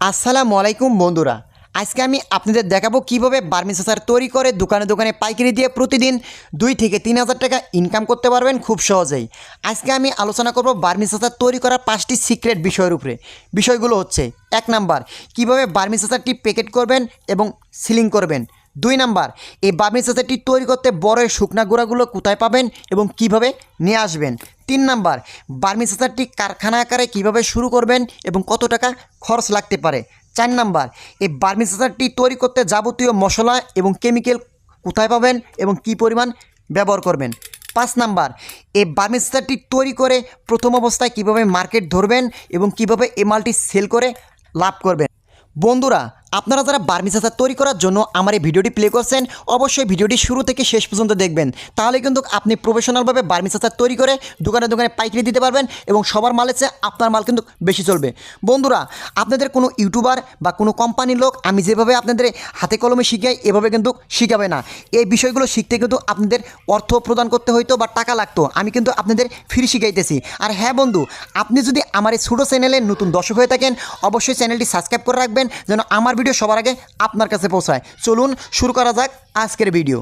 আসসালামু আলাইকুম, বন্ধুরা। আজকে আমি আপনাদের দেখাবো কীভাবে বার্মিস আচার তৈরি করে দোকানে দোকানে পাইকারি দিয়ে প্রতিদিন দুই থেকে তিন হাজার টাকা ইনকাম করতে পারবেন খুব সহজেই। আজকে আমি আলোচনা করব বার্মিস আচার তৈরি করার পাঁচটি সিক্রেট বিষয়ের উপরে। বিষয়গুলো হচ্ছে, এক নাম্বার, কীভাবে বার্মিস আচারটি প্যাকেট করবেন এবং সিলিং করবেন। দুই নাম্বার, এই বার্মিস আচারটি তৈরি করতে বড় শুকনা গুঁড়াগুলো কোথায় পাবেন এবং কীভাবে নিয়ে আসবেন? তিন নাম্বার, বার্মি আচারটি কারখানা আকারে কীভাবে শুরু করবেন এবং কত টাকা খরচ লাগতে পারে? চার নাম্বার, এই বার্মি আচারটি তৈরি করতে যাবতীয় মশলা এবং কেমিক্যাল কোথায় পাবেন এবং কি পরিমাণ ব্যবহার করবেন? পাঁচ নাম্বার, এই বার্মিস আচারটি তৈরি করে প্রথম অবস্থায় কীভাবে মার্কেট ধরবেন এবং কীভাবে এই মালটি সেল করে লাভ করবেন? বন্ধুরা আপনারা যারা বার্মি আচার তৈরি করার জন্য আমার এই ভিডিওটি প্লে করছেন, অবশ্যই ভিডিওটি শুরু থেকে শেষ পর্যন্ত দেখবেন। তাহলে কিন্তু আপনি প্রফেশনালভাবে বার্মিস আচার তৈরি করে দোকানে দোকানে পাইকারি দিতে পারবেন এবং সবার মালের চেয়ে আপনার মাল কিন্তু বেশি চলবে। বন্ধুরা, আপনাদের কোনো ইউটিউবার বা কোনো কোম্পানির লোক আমি যেভাবে আপনাদের হাতে কলমে শিখাই, এভাবে কিন্তু শিখাবে না। এই বিষয়গুলো শিখতে কিন্তু আপনাদের অর্থ প্রদান করতে হইতো বা টাকা লাগতো। আমি কিন্তু আপনাদের ফ্রি শিখাইতেছি। আর হ্যাঁ বন্ধু, আপনি যদি আমার এই ছোটো চ্যানেলে নতুন দর্শক হয়ে থাকেন, অবশ্যই চ্যানেলটি সাবস্ক্রাইব করে রাখবেন যেন আমার ভিডিও সবার আগে আপনার কাছে পৌঁছায়। চলুন শুরু করা যাক আজকের ভিডিও।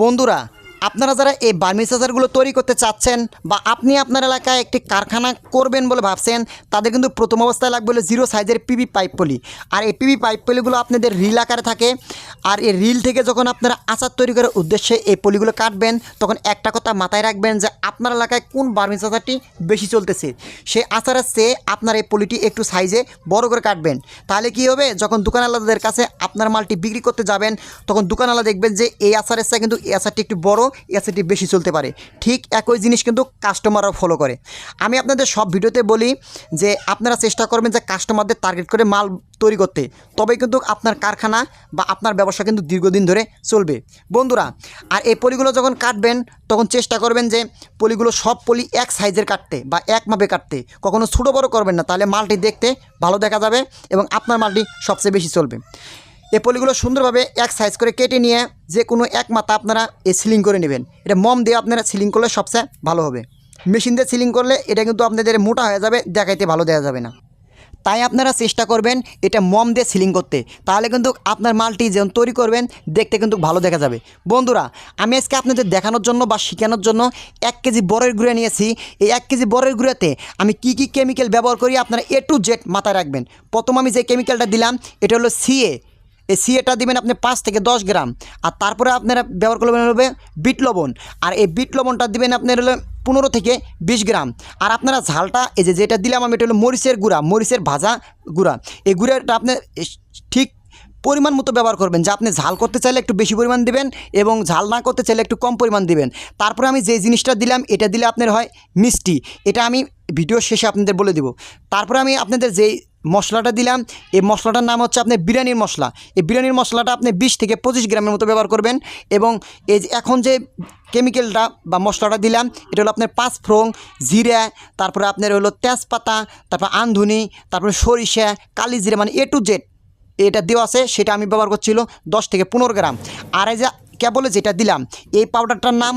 বন্ধুরা আপনারা যারা এই বার্মি চার্জারগুলো তৈরি করতে চাচ্ছেন বা আপনি আপনার এলাকায় একটি কারখানা করবেন বলে ভাবছেন, তাদের কিন্তু প্রথম অবস্থায় লাগবে হলো জিরো সাইজের পিবি পাইপ পলি আর এই পিবি পাইপ পলিগুলো আপনাদের রিল আকারে থাকে। আর এই রিল থেকে যখন আপনারা আচার তৈরি করার উদ্দেশ্যে এই পলিগুলো কাটবেন, তখন একটা কথা মাথায় রাখবেন যে আপনার এলাকায় কোন বার্মি চার্জারটি বেশি চলতেছে? সেই আচারের চেয়ে আপনার এই পলিটি একটু সাইজে বড় করে কাটবেন। তাহলে কি হবে? যখন দোকানওয়ালাদের কাছে আপনার মালটি বিক্রি করতে যাবেন, তখন দোকানওয়ালা দেখবেন যে এই আচারের চেয়ে কিন্তু এই আচারটি একটু বড়। আচারটি বেশি চলতে পারে। ঠিক একই জিনিস কিন্তু কাস্টমাররা ফলো করে। আমি আপনাদের সব ভিডিওতে বলি যে, আপনারা চেষ্টা করবেন যে কাস্টমারদের টার্গেট করে মাল তৈরি করতে। তবেই কিন্তু আপনার কারখানা বা আপনার ব্যবসা কিন্তু দীর্ঘদিন ধরে চলবে। বন্ধুরা, আর এই পলিগুলো যখন কাটবেন, তখন চেষ্টা করবেন যে পলিগুলো সব পলি এক সাইজের কাটতে বা এক মাপে কাটতে। কখনো ছোটো বড় করবেন না, তাহলে মালটি দেখতে ভালো দেখা যাবে এবং আপনার মালটি সবচেয়ে বেশি চলবে। এই পলিগুলো সুন্দরভাবে এক সাইজ করে কেটে নিয়ে যে কোনো এক মাথা আপনারা এই সিলিং করে নেবেন। এটা মম দিয়ে আপনারা সিলিং করলে সবচেয়ে ভালো হবে। মেশিন দিয়ে সিলিং করলে এটা কিন্তু আপনাদের মোটা হয়ে যাবে, দেখাইতে ভালো দেওয়া যাবে না। তাই আপনারা চেষ্টা করবেন এটা মম দিয়ে সিলিং করতে। তাহলে কিন্তু আপনার মালটি যেমন তৈরি করবেন, দেখতে কিন্তু ভালো দেখা যাবে। বন্ধুরা, আমি আজকে আপনাদের দেখানোর জন্য বা শেখানোর জন্য এক কেজি বরের গুঁড়া নিয়েছি। এই এক কেজি বরের গুঁড়াতে আমি কি কি কেমিক্যাল ব্যবহার করি আপনারা এ টু জেড মাথায় রাখবেন। প্রথম আমি যে কেমিক্যালটা দিলাম, এটা হলো সিএ এই সিএটা দিবেন আপনি পাঁচ থেকে দশ গ্রাম। আর তারপরে আপনারা ব্যবহার করবেন হবে বিট লবণ। আর এই বিট লবণটা দিবেন আপনার হলো পনেরো থেকে বিশ গ্রাম। আর আপনারা ঝালটা, এই যে যেটা দিলাম আমি, এটা হলো মরিচের গুঁড়া, মরিচের ভাজা গুঁড়া। এই গুঁড়াটা আপনি ঠিক পরিমাণ মতো ব্যবহার করবেন, যে আপনি ঝাল করতে চাইলে একটু বেশি পরিমাণ দিবেন এবং ঝাল না করতে চাইলে একটু কম পরিমাণ দিবেন। তারপরে আমি যে জিনিসটা দিলাম, এটা দিলে আপনার হয় মিষ্টি। এটা আমি ভিডিও শেষে আপনাদের বলে দিব। তারপরে আমি আপনাদের যেই মশলাটা দিলাম, এই মশলাটার নাম হচ্ছে আপনার বিরিয়ানির মশলা। এই বিরিয়ানির মশলাটা আপনি বিশ থেকে পঁচিশ গ্রামের মতো ব্যবহার করবেন এবং এই এখন যে কেমিক্যালটা বা মশলাটা দিলাম, এটা হলো আপনার পাঁচ ফ্রং জিরা, তারপরে আপনার হলো তেজপাতা, তারপর আন্ধুনি, তারপরে সরিষা, কালি জিরা মানে এ টু জেড এটা দেওয়া আছে সেটা আমি ব্যবহার করছিল দশ থেকে পনেরো গ্রাম। আর এই যে কেবলে যেটা দিলাম, এই পাউডারটার নাম,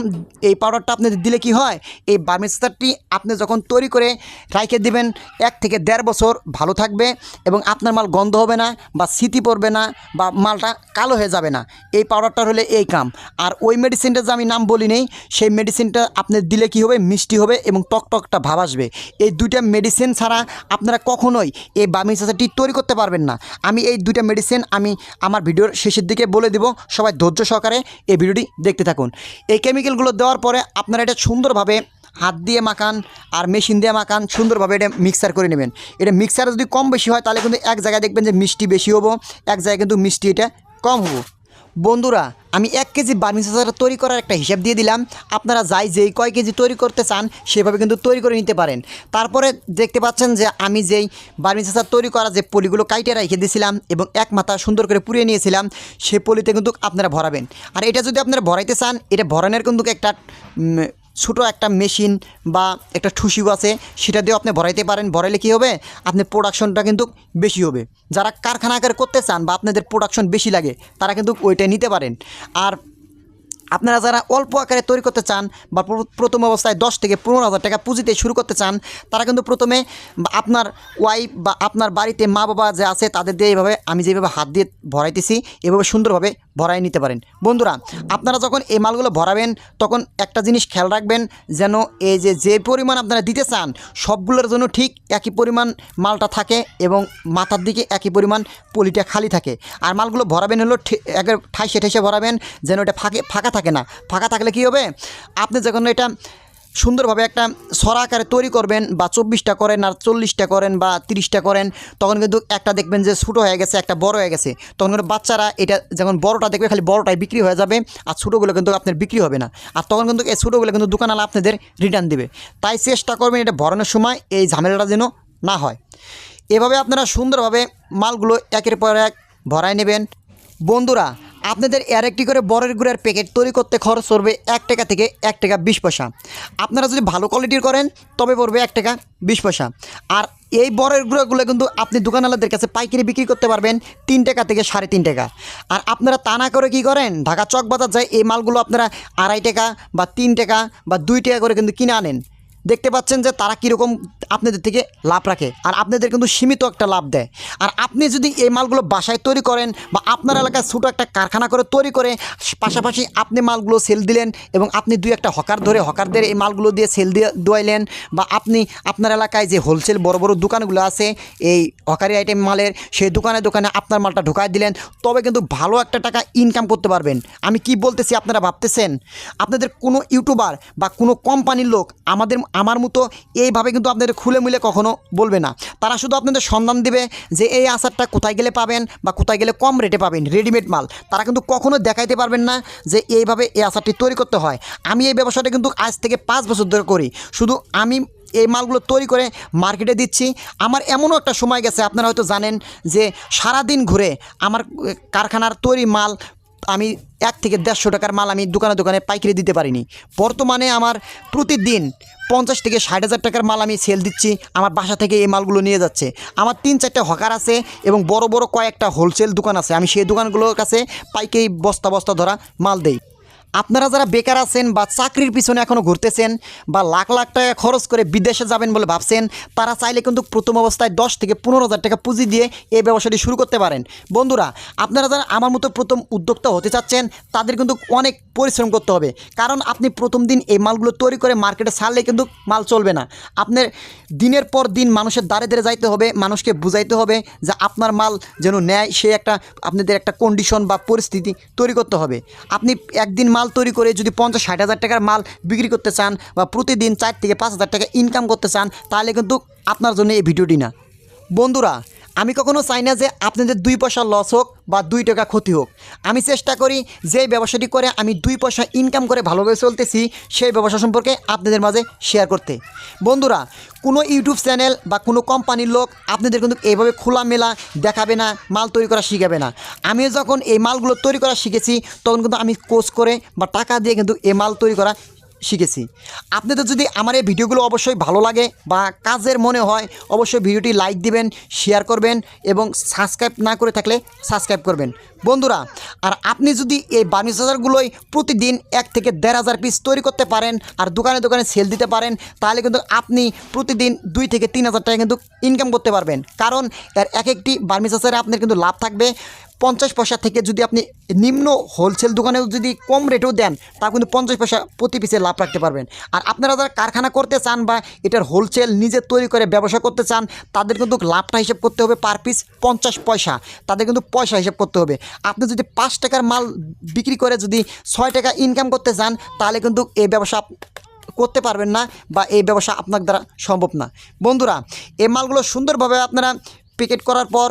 এই পাউডারটা আপনাদের দিলে কি হয়? এই বার্মিস্টারটি আপনি যখন তৈরি করে রাইখে দিবেন, এক থেকে দেড় বছর ভালো থাকবে এবং আপনার মাল গন্ধ হবে না বা স্মৃতি পড়বে না বা মালটা কালো হয়ে যাবে না। এই পাউডারটার হলে এই কাম। আর ওই মেডিসিনটা যে আমি নাম বলি নেই, সেই মেডিসিনটা আপনি দিলে কি হবে? মিষ্টি হবে এবং টকটকটা ভাব আসবে। এই দুইটা মেডিসিন ছাড়া আপনারা কখনোই এই বার্মিস্টারটি তৈরি করতে পারবেন না। আমি এই দুইটা মেডিসিন আমি আমার ভিডিওর শেষের দিকে বলে দিব। সবাই ধৈর্য সহকারে এই ভিডিওটি দেখতে থাকুন। এই কেমিক্যালগুলো দেওয়ার পরে আপনারা এটা সুন্দরভাবে হাত দিয়ে মাখান আর মেশিন দিয়ে মাখান, সুন্দরভাবে এটা মিক্সার করে নেবেন। এটা মিক্সার যদি কম বেশি হয়, তাহলে কিন্তু এক জায়গায় দেখবেন যে মিষ্টি বেশি হব, এক জায়গায় কিন্তু মিষ্টি এটা কম হব। বন্ধুরা, আমি এক কেজি বার্মিস তৈরি করার একটা হিসাব দিয়ে দিলাম। আপনারা যাই যেই কয় কেজি তৈরি করতে চান, সেভাবে কিন্তু তৈরি করে নিতে পারেন। তারপরে দেখতে পাচ্ছেন যে আমি যেই বার্মিস তৈরি করা যে পলিগুলো কাইটে রেখে দিয়েছিলাম এবং এক মাথা সুন্দর করে পুড়িয়ে নিয়েছিলাম, সে পলিতে কিন্তু আপনারা ভরাবেন। আর এটা যদি আপনারা ভরাইতে চান, এটা ভরানোর কিন্তু একটা ছোটো একটা মেশিন বা একটা ঠুসিও আছে, সেটা দিয়েও আপনি ভরাইতে পারেন। ভরাইলে কী হবে? আপনার প্রোডাকশনটা কিন্তু বেশি হবে। যারা কারখানা আকারে করতে চান বা আপনাদের প্রোডাকশন বেশি লাগে, তারা কিন্তু ওইটা নিতে পারেন। আর আপনারা যারা অল্প আকারে তৈরি করতে চান বা প্রথম অবস্থায় দশ থেকে পনেরো হাজার টাকা পুঁজিতে শুরু করতে চান, তারা কিন্তু প্রথমে আপনার ওয়াইফ বা আপনার বাড়িতে মা বাবা যে আছে, তাদের দিয়ে এইভাবে আমি যেভাবে হাত দিয়ে ভরাইতেছি, এভাবে সুন্দরভাবে ভরাই নিতে পারেন। বন্ধুরা, আপনারা যখন এই মালগুলো ভরাবেন, তখন একটা জিনিস খেয়াল রাখবেন যেন এই যে যে পরিমাণ আপনারা দিতে চান, সবগুলোর জন্য ঠিক একই পরিমাণ মালটা থাকে এবং মাথার দিকে একই পরিমাণ পলিটা খালি থাকে। আর মালগুলো ভরাবেন হলো ঠাইসে ঠাইসে ভরাবেন যেন এটা ফাঁকে, ফাঁকা থাকে না। ফাঁকা থাকলে কি হবে? আপনি যখন এটা সুন্দরভাবে একটা সরা আকারে তৈরি করবেন, বা চব্বিশটা করেন, আর চল্লিশটা করেন, বা তিরিশটা করেন, তখন কিন্তু একটা দেখবেন যে ছোটো হয়ে গেছে, একটা বড় হয়ে গেছে। তখন কিন্তু বাচ্চারা এটা যখন বড়টা দেখবে, খালি বড়টাই বিক্রি হয়ে যাবে, আর ছোটোগুলো কিন্তু আপনার বিক্রি হবে না। আর তখন কিন্তু এই ছোটোগুলো কিন্তু দোকানওয়ালা আপনাদের রিটার্ন দেবে। তাই চেষ্টা করবেন এটা ভরানোর সময় এই ঝামেলাটা যেন না হয়। এভাবে আপনারা সুন্দরভাবে মালগুলো একের পর এক ভরায় নেবেন। বন্ধুরা আপনাদের এর একটি করে বরের গুঁড়ের প্যাকেট তৈরি করতে খরচ পড়বে এক টাকা থেকে এক টাকা বিশ পয়সা। আপনারা যদি ভালো কোয়ালিটির করেন, তবে পড়বে এক টাকা বিশ পয়সা। আর এই বরের গুঁড়োগুলো কিন্তু আপনি দোকানওয়ালাদের কাছে পাইকারি বিক্রি করতে পারবেন তিন টাকা থেকে সাড়ে তিন টাকা। আর আপনারা তা না করে কী করেন? ঢাকা চক বাজার যায় এই মালগুলো আপনারা আড়াই টাকা বা তিন টাকা বা দুই টাকা করে কিন্তু কিনে আনেন। দেখতে পাচ্ছেন যে তারা কীরকম আপনাদের থেকে লাভ রাখে। আর আপনাদের কিন্তু সীমিত একটা লাভ দেয়। আর আপনি যদি এই মালগুলো বাসায় তৈরি করেন বা আপনার এলাকায় ছোটো একটা কারখানা করে তৈরি করে, পাশাপাশি আপনি মালগুলো সেল দিলেন এবং আপনি দুই একটা হকার ধরে হকারদের এই মালগুলো দিয়ে সেল দিয়ে দোয়াইলেন বা আপনি আপনার এলাকায় যে হোলসেল বড় বড় দোকানগুলো আছে, এই হকারি আইটেম মালের সেই দোকানে দোকানে আপনার মালটা ঢোকায় দিলেন, তবে কিন্তু ভালো একটা টাকা ইনকাম করতে পারবেন। আমি কি বলতেছি আপনারা ভাবতেছেন? আপনাদের কোনো ইউটিউবার বা কোনো কোম্পানির লোক আমাদের আমার মতো এইভাবে কিন্তু আপনাদের খুলে মুলে কখনো বলবে না। তারা শুধু আপনাদের সন্ধান দিবে যে এই আচারটা কোথায় গেলে পাবেন বা কোথায় গেলে কম রেটে পাবেন রেডিমেড মাল। তারা কিন্তু কখনো দেখাইতে পারবেন না যে এইভাবে এই আচারটি তৈরি করতে হয়। আমি এই ব্যবসাটা কিন্তু আজ থেকে পাঁচ বছর ধরে করি। শুধু আমি এই মালগুলো তৈরি করে মার্কেটে দিচ্ছি। আমার এমনও একটা সময় গেছে, আপনারা হয়তো জানেন যে সারাদিন ঘুরে আমার কারখানার তৈরি মাল আমি এক থেকে দেড়শো টাকার মাল আমি দোকানে দোকানে পাইকারি দিতে পারিনি। বর্তমানে আমার প্রতিদিন পঞ্চাশ থেকে ষাট হাজার টাকার মাল আমি সেল দিচ্ছি, আমার বাসা থেকে এই মালগুলো নিয়ে যাচ্ছে। আমার তিন চারটে হকার আছে এবং বড় বড় কয়েকটা হোলসেল দোকান আছে। আমি সেই দোকানগুলোর কাছে পাইকারি বস্তা বস্তা ধরা মাল দেই। আপনারা যারা বেকার আছেন বা চাকরির পিছনে এখনও ঘুরতেছেন বা লাখ লাখ টাকা খরচ করে বিদেশে যাবেন বলে ভাবছেন, তারা চাইলে কিন্তু প্রথম অবস্থায় দশ থেকে পনেরো হাজার টাকা পুঁজি দিয়ে এই ব্যবসাটি শুরু করতে পারেন। বন্ধুরা, আপনারা যারা আমার মতো প্রথম উদ্যোক্তা হতে চাচ্ছেন, তাদের কিন্তু অনেক পরিশ্রম করতে হবে। কারণ আপনি প্রথম দিন এই মালগুলো তৈরি করে মার্কেটে ছাড়লে কিন্তু মাল চলবে না। আপনার দিনের পর দিন মানুষের দ্বারে দ্বারে যাইতে হবে, মানুষকে বুঝাইতে হবে যে আপনার মাল যেন নেয়, সে একটা আপনাদের একটা কন্ডিশন বা পরিস্থিতি তৈরি করতে হবে। আপনি একদিন মাল তৈরি করে যদি পঞ্চাশ, ষাট হাজার টাকার মাল বিক্রি করতে চান বা প্রতিদিন চার থেকে পাঁচ হাজার টাকা ইনকাম করতে চান, তাহলে কিন্তু আপনার জন্য এই ভিডিওটি না। বন্ধুরা আমি কখনো চাই না যে আপনাদের দুই পয়সা লস হোক বা দুই টাকা ক্ষতি হোক। আমি চেষ্টা করি যে ব্যবসাটি করে আমি দুই পয়সা ইনকাম করে ভালোভাবে চলতেছি, সেই ব্যবসা সম্পর্কে আপনাদের মাঝে শেয়ার করতে। বন্ধুরা, কোনো ইউটিউব চ্যানেল বা কোনো কোম্পানির লোক আপনাদের কিন্তু এইভাবে খোলামেলা দেখাবে না, মাল তৈরি করা শিখাবে না। আমি যখন এই মালগুলো তৈরি করা শিখেছি, তখন কিন্তু আমি কোর্স করে বা টাকা দিয়ে কিন্তু এই মাল তৈরি করা শিখেছি। আপনাদের যদি আমার এই ভিডিওগুলো অবশ্যই ভালো লাগে বা কাজের মনে হয়, অবশ্যই ভিডিওটি লাইক দিবেন, শেয়ার করবেন এবং সাবস্ক্রাইব না করে থাকলে সাবস্ক্রাইব করবেন। বন্ধুরা, আর আপনি যদি এই বার্মিচার্জারগুলোই প্রতিদিন এক থেকে দেড় হাজার পিস তৈরি করতে পারেন আর দোকানে দোকানে সেল দিতে পারেন, তাহলে কিন্তু আপনি প্রতিদিন দুই থেকে তিন হাজার টাকা কিন্তু ইনকাম করতে পারবেন। কারণ এর এক একটি বার্মিচার্জারে আপনার কিন্তু লাভ থাকবে। পঞ্চাশ পয়সা থেকে যদি আপনি নিম্ন হোলসেল দোকানেও যদি কম রেটেও দেন তা কিন্তু পঞ্চাশ পয়সা প্রতি পিসে লাভ রাখতে পারবেন। আর আপনারা যারা কারখানা করতে চান বা এটার হোলসেল নিজে তৈরি করে ব্যবসা করতে চান, তাদের কিন্তু লাভটা হিসেব করতে হবে পার পিস পঞ্চাশ পয়সা। তাদের কিন্তু পয়সা হিসেব করতে হবে। আপনি যদি পাঁচ টাকার মাল বিক্রি করে যদি ছয় টাকা ইনকাম করতে চান তাহলে কিন্তু এই ব্যবসা করতে পারবেন না বা এই ব্যবসা আপনার দ্বারা সম্ভব না। বন্ধুরা এই মালগুলো সুন্দরভাবে আপনারা প্যাকেট করার পর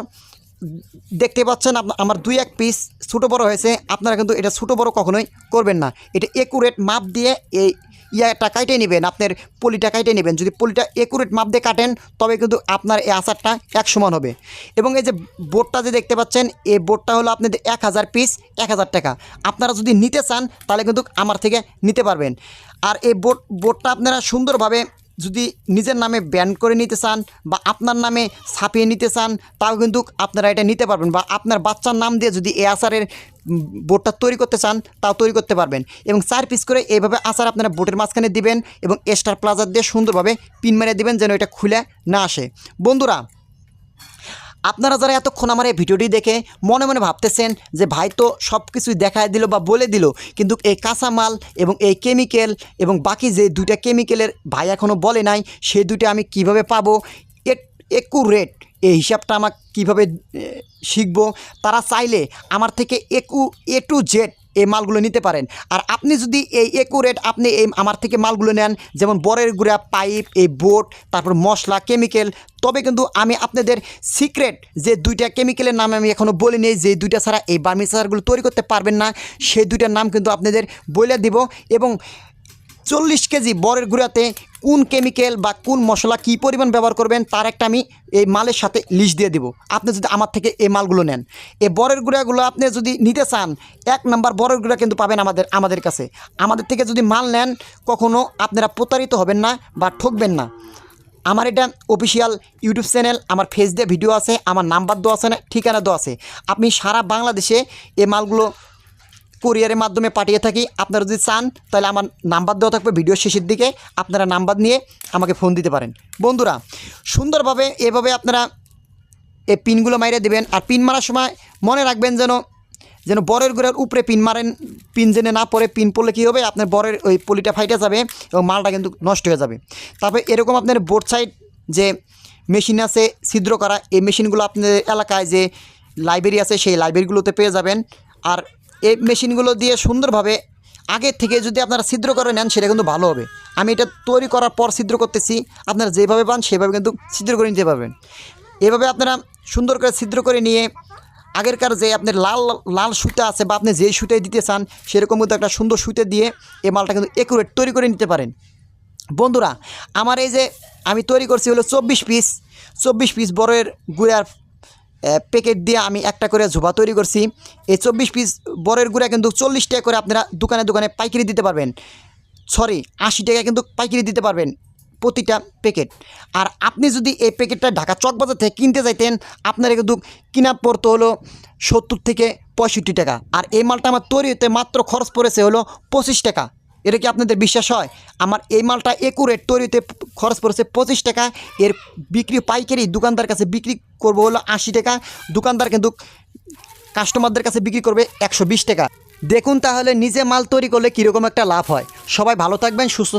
দেখতে পাচ্ছেন আমার দুই এক পিস ছোটো বড় হয়েছে। আপনারা কিন্তু এটা ছোটো বড় কখনোই করবেন না। এটা একুরেট মাপ দিয়ে এই ইয়াটা কাইটে নেবেন। আপনার পলিটা কাইটে নেবেন। যদি পলিটা একুরেট মাপ দিয়ে কাটেন, তবে কিন্তু আপনার এই আচারটা এক সমান হবে। এবং এই যে বোর্ডটা যে দেখতে পাচ্ছেন, এই বোর্ডটা হলো আপনাদের এক হাজার পিস এক হাজার টাকা। আপনারা যদি নিতে চান, তাহলে কিন্তু আমার থেকে নিতে পারবেন। আর এই বোর্ড বোর্ডটা আপনারা সুন্দরভাবে যদি নিজের নামে ব্যান করে নিতে চান বা আপনার নামে ছাপিয়ে নিতে চান, তাও কিন্তু আপনারা এটা নিতে পারবেন বা আপনার বাচ্চার নাম দিয়ে যদি এ আচারের বোটটা তৈরি করতে চান, তাও তৈরি করতে পারবেন। এবং চার পিস করে এইভাবে আচার আপনারা বোটের মাঝখানে দিবেন এবং স্টার প্লাজার দিয়ে সুন্দরভাবে পিন মেরে দিবেন যেন এটা খুলে না আসে। বন্ধুরা আপনারা যারা এতক্ষণ আমার এই ভিডিওটি দেখে মনে মনে ভাবতেছেন যে ভাই তো সব কিছুই দেখায় দিল বা বলে দিল, কিন্তু এই কাঁচামাল এবং এই কেমিক্যাল এবং বাকি যে দুইটা কেমিক্যালের ভাই এখনও বলে নাই সেই দুইটা আমি কীভাবে পাবো একু রেট এই হিসাবটা আমার কীভাবে শিখব, তারা চাইলে আমার থেকে একু এ টু জেড এই মালগুলো নিতে পারেন। আর আপনি যদি এই একুরেট আপনি এই আমার থেকে মালগুলো নেন, যেমন বরের গুঁড়া, পাইপ, এই বোট, তারপর মশলা কেমিক্যাল তবে কিন্তু আমি আপনাদের সিক্রেট যে দুইটা কেমিক্যালের নাম আমি এখনও বলিনি, যে দুইটা ছাড়া এই বার্মিসারগুলো তৈরি করতে পারবেন না, সেই দুইটার নাম কিন্তু আপনাদের বলে দিব। এবং চল্লিশ কেজি বরের গুঁড়াতে কোন কেমিক্যাল বা কোন মশলা কী পরিমাণ ব্যবহার করবেন, তার একটা আমি এই মালের সাথে লিস্ট দিয়ে দিব। আপনি যদি আমার থেকে এই মালগুলো নেন। এই বরের গুঁড়াগুলো আপনি যদি নিতে চান, এক নাম্বার বরের গুঁড়া কিন্তু পাবেন আমাদের আমাদের কাছে। আমাদের থেকে যদি মাল নেন কখনও আপনারা প্রতারিত হবেন না বা ঠকবেন না। আমার এটা অফিসিয়াল ইউটিউব চ্যানেল আমার ফেস দিয়ে ভিডিও আছে, আমার নাম্বার দেওয়া আছে না, ঠিকানা দেওয়া আছে। আপনি সারা বাংলাদেশে এই মালগুলো কুরিয়ারের মাধ্যমে পাঠিয়ে থাকি। আপনারা যদি চান, তাহলে আমার নাম্বার দেওয়া থাকবে ভিডিও শেষের দিকে। আপনারা নাম্বার নিয়ে আমাকে ফোন দিতে পারেন। বন্ধুরা, সুন্দরভাবে এভাবে আপনারা এই পিনগুলো মাইরে দেবেন। আর পিন মারার সময় মনে রাখবেন যেন যেন বরের গোড়ার উপরে পিন মারেন। পিন জেনে না পরে পিন পড়লে কী হবে? আপনার বরের ওই পলিটা ফাইটে যাবে এবং মালটা কিন্তু নষ্ট হয়ে যাবে। তারপরে এরকম আপনার বোর্ড সাইড যে মেশিন আছে, ছিদ্র করা, এই মেশিনগুলো আপনাদের এলাকায় যে লাইব্রেরি আছে, সেই লাইব্রেরিগুলোতে পেয়ে যাবেন। আর এই মেশিনগুলো দিয়ে সুন্দরভাবে আগে থেকে যদি আপনারা ছিদ্র করে নেন, সেটা কিন্তু ভালো হবে। আমি এটা তৈরি করার পর ছিদ্র করতেছি, আপনারা যেভাবে পান সেভাবে কিন্তু ছিদ্র করে নিতে পারবেন। এভাবে আপনারা সুন্দর করে ছিদ্র করে নিয়ে, আগেরকার যে আপনার লাল লাল সুতা আছে বা আপনি যেই সুতায় দিতে চান, সেরকম কিন্তু একটা সুন্দর সুতে দিয়ে এই মালটা কিন্তু একুরেট তৈরি করে নিতে পারেন। বন্ধুরা, আমার এই যে আমি তৈরি করছি হলো চব্বিশ পিস চব্বিশ পিস বড়ের গুড়ার প্যাকেট দিয়ে আমি একটা করে ঝোপা তৈরি করছি। এই চব্বিশ পিস বরের গুঁড়া কিন্তু চল্লিশ টাকা করে আপনারা দোকানে দোকানে পাইকারি দিতে পারবেন। সরি আশি টাকা কিন্তু পাইকারি দিতে পারবেন প্রতিটা প্যাকেট আর আপনি যদি এই প্যাকেটটা ঢাকা চকবাজার থেকে কিনতে চাইতেন আপনারা কিন্তু কিনা পড়তো হলো সত্তর থেকে পঁয়ষট্টি টাকা। আর এই মালটা আমার তৈরি হতে মাত্র খরচ পড়েছে হলো পঁচিশ টাকা। এটা কি আপনাদের বিশ্বাস হয়? আমার এই মালটা একুরেট তৈরিতে খরচ পড়েছে পঁচিশ টাকা। এর বিক্রি পাইকারি দোকানদার কাছে বিক্রি করব হলো আশি টাকা। দোকানদার কিন্তু কাস্টমারদের কাছে বিক্রি করবে একশো বিশ টাকা। দেখুন তাহলে নিজে মাল তৈরি করলে কীরকম একটা লাভ হয়। সবাই ভালো থাকবেন, সুস্থ